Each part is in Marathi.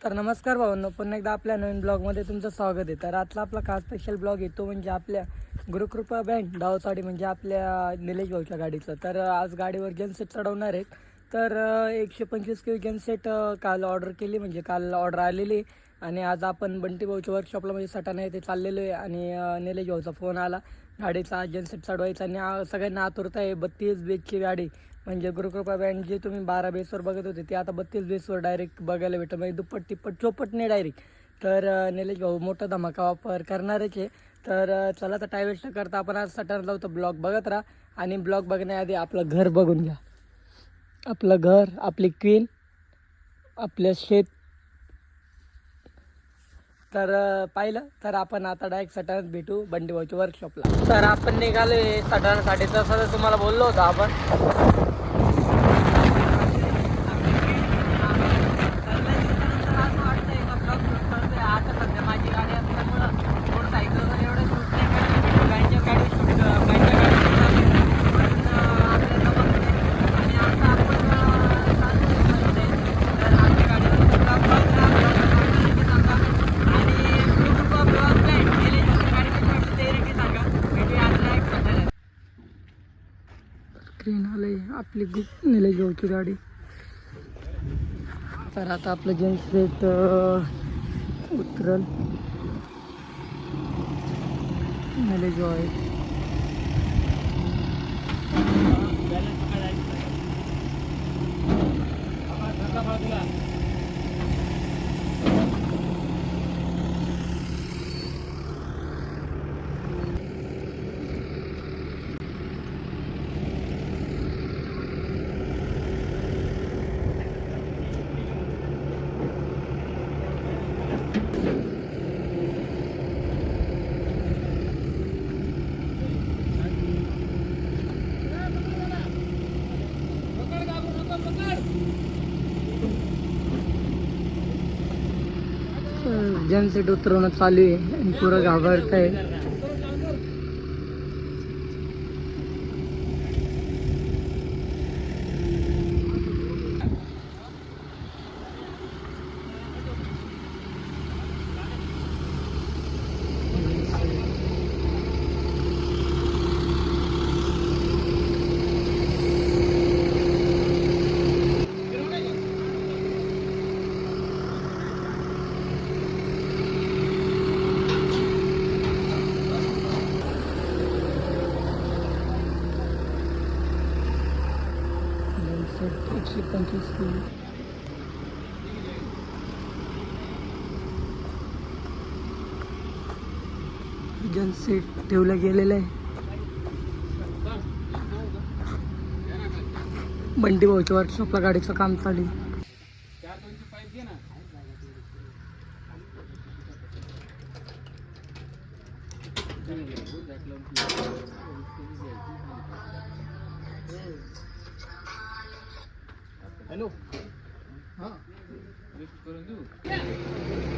तर नमस्कार भावांनो पुन्हा एकदा आपल्या नवीन ब्लॉगमध्ये तुमचं स्वागत आहे. तर आजचा आपला खास स्पेशल ब्लॉग येतो म्हणजे आपल्या गुरुकृपा बँक डावसाडी म्हणजे आपल्या निलेश भाऊच्या गाडीचं. तर आज गाडीवर जनसेट चढवणार आहेत. तर एकशे पंचवीस किलो जनसेट काल ऑर्डर केली म्हणजे काल ऑर्डर आलेली आणि आज आपण बंटी भाऊच्या वर्कशॉपला म्हणजे सटाणा येथे चाललेलो आहे आणि निलेश भाऊचा फोन आला. गाडीचा जनसेट चढवायचा आणि सगळ्यांना आतुरता आहे. बत्तीस बेसची गाडी म्हणजे गुरुकृपा बँड जे तुम्ही बारा बेसवर बघत होते ते आता बत्तीस बेसवर डायरेक्ट बघायला भेटतं म्हणजे दुप्पट तिप्पट चोपट नाही डायरेक्ट तर निलेश भाऊ मोठा धमाका वापर करणारच आहे. तर चला तर टाय वेस्ट न करता आपण आज सटर लावतो ब्लॉग बघत राहा आणि ब्लॉग बघण्याआधी आपलं घर बघून घ्या. आपलं घर आपली क्वीन आपलं शेत. तर पाहिलं? तर आपण आता डायरेक्ट सटाण्यात भेटू बंडीभाऊच्या वर्कशॉपला तर आपण निघालोय सटाण्यासाठी तसं तुम्हाला बोललो होतो आपण आता सध्या माझी गाडी असल्यामुळं थोडं सायकलवर एवढं शूट नाही करायला भेटलं गाडीच्या गाडी शूट गाडीच्या गाडी पण आपल्याला बघते आणि आता आपण चालू तर आपल्या गाडीवर सुद्धा ब्लॉग सांगा आणि ग्रुप ब्लॉग बँड गेले गाडी कशी वाटली ते रेटी सांगा भेटूया आता एक सध्या स्क्रीन आलंय आपली गुप नेले भाऊची गाडी. तर आता आपलं जेंट्स उतरल. निलेश भाऊ आहे. जेंट्स जनसेट उतरवणं चालू आहे आणि पुरं घाबरत आहे जेंट्स सेट एकशे पंचवीस किलो. जन सेट ठेवलं गेलेलं आहे. बंटी भाऊच्या वर्कशॉपला गाडीचं काम चालू आहे. हॅलो. हां. करून देऊ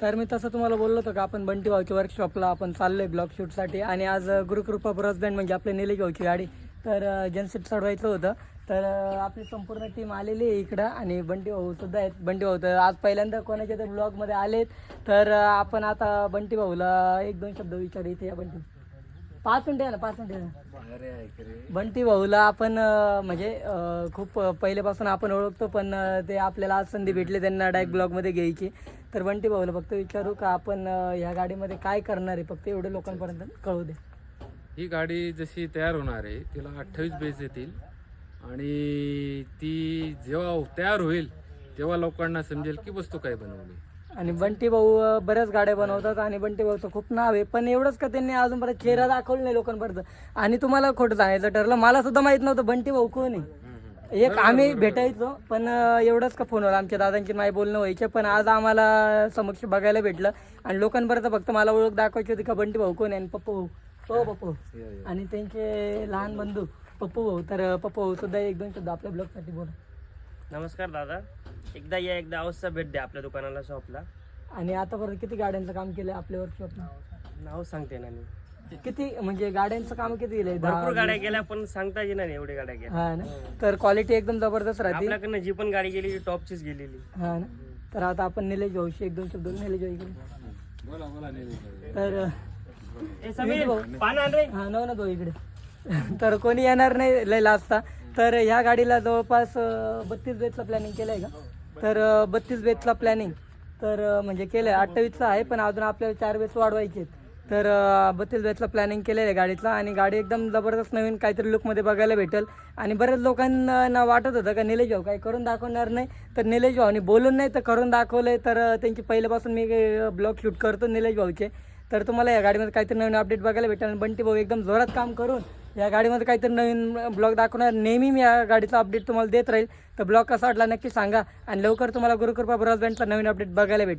तर मी तसं तुम्हाला बोललो होतो का आपण बंटी भाऊच्या वर्कशॉपला आपण चाललोय ब्लॉग शूटसाठी आणि आज गुरुकृपा ब्रस बँड म्हणजे आपले निलेश भाऊची गाडी. तर जनसेट चढवायचं होतं. तर आपली संपूर्ण टीम आलेली आहे इकडं आणि बंटी भाऊ सुद्धा आहेत. बंटी भाऊ तर आज पहिल्यांदा कोणाच्या तर ब्लॉगमध्ये आलेत. तर आपण आता बंटी भाऊला एक दोन शब्द विचारू इथे या बंटी. पाच मिनिटं आहे ना पाच मिनिटं बंटी भाऊला आपण म्हणजे खूप पहिल्यापासून आपण ओळखतो पण ते आपल्याला आज संधी भेटली त्यांना डायरेक्ट ब्लॉगमध्ये घ्यायची. तर बंटी भाऊला फक्त विचारू का आपण ह्या गाडीमध्ये काय करणार आहे? फक्त एवढे लोकांपर्यंत कळू दे. ही गाडी जशी तयार होणार आहे तिला अठ्ठावीस बेस येतील. आणि ती जेव्हा तयार होईल तेव्हा लोकांना समजेल की वस्तू काय बनवली. आणि बंटी भाऊ बऱ्याच गाड्या बनवतात आणि बंटी भाऊचं खूप नाव आहे. पण एवढंच का त्यांनी अजूनपर्यंत चेहरा दाखवला नाही लोकांपर्यंत? आणि तुम्हाला खोटं सांगायचं ठरलं मला सुद्धा माहीत नव्हतं बंटी भाऊ कोण आहे? एक आम्ही भेटायचो पण एवढंच का फोनवर आमच्या दादांची माझी बोलणं व्हायचे पण आज आम्हाला समक्ष बघायला भेटलं. आणि लोकांपर्यंत फक्त मला ओळख दाखवायची होती का बंटी भाऊ कोण आहे आणि पप्पू भाऊ? हो पप्पू. आणि त्यांचे लहान बंधू पप्पू भाऊ. तर पप्पू भाऊ सुद्धा एक दोन शब्द आपल्या ब्लॉगसाठी बोला. नमस्कार दादा. एकदा या एकदा अवश्य भेट द्या आपल्या दुकानाला शॉपला. आणि आतापर्यंत किती गाड्यांचं काम केलं आपल्या वर्कशॉपला नाव सांगते ना मी. किती म्हणजे गाड्यांचं काम किती केलंय? भरपूर गाड्या गेल्या पण सांगता येणार नाही एवढी गाड्या गेल्या. हा ना? तर क्वालिटी एकदम जबरदस्त राहते. आपल्याकडनं जी पण गाडी गेली ती टॉपचीच गेलेली. हा ना? तर आता आपण निलेश भाऊशी एक दोन शब्द. निलेश भाऊ इकडे बोला बोला निलेश तर हा नव ना इकडे. तर कोणी येणार नाही लय लाजता. तर ह्या गाडीला जवळपास बत्तीस बेचला प्लॅनिंग केलं आहे का? तर बत्तीस बेचला प्लॅनिंग तर म्हणजे केलं आहे अठ्ठावीसचा आहे पण अजून आपल्याला चार बेस वाढवायचे. तर बत्तीस बेचला प्लॅनिंग केलेलं आहे गाडीतला. आणि गाडी एकदम जबरदस्त नवीन काहीतरी लुकमध्ये बघायला भेटेल. आणि बऱ्याच लोकांना वाटत होतं का निलेश भाऊ काही करून दाखवणार नाही. तर निलेश भाऊनी बोलून नाही तर करून दाखवलंय. तर त्यांची पहिल्यापासून मी ब्लॉग शूट करतो निलेश भाऊचे. तर तुम्हाला या गाडीमध्ये काहीतरी नवीन अपडेट बघायला भेटेल. आणि बंटी भाऊ एकदम जोरात काम करून या गाडीमध्ये काहीतरी नवीन ब्लॉग दाखवणार. नेहमी मी या गाडीचा अपडेट तुम्हाला देत राहील. तर ब्लॉग कसा वाटला नक्की सांगा. आणि लवकर तुम्हाला गुरुकृपा ब्रॉडबँडचा नवीन अपडेट बघायला भेटेल.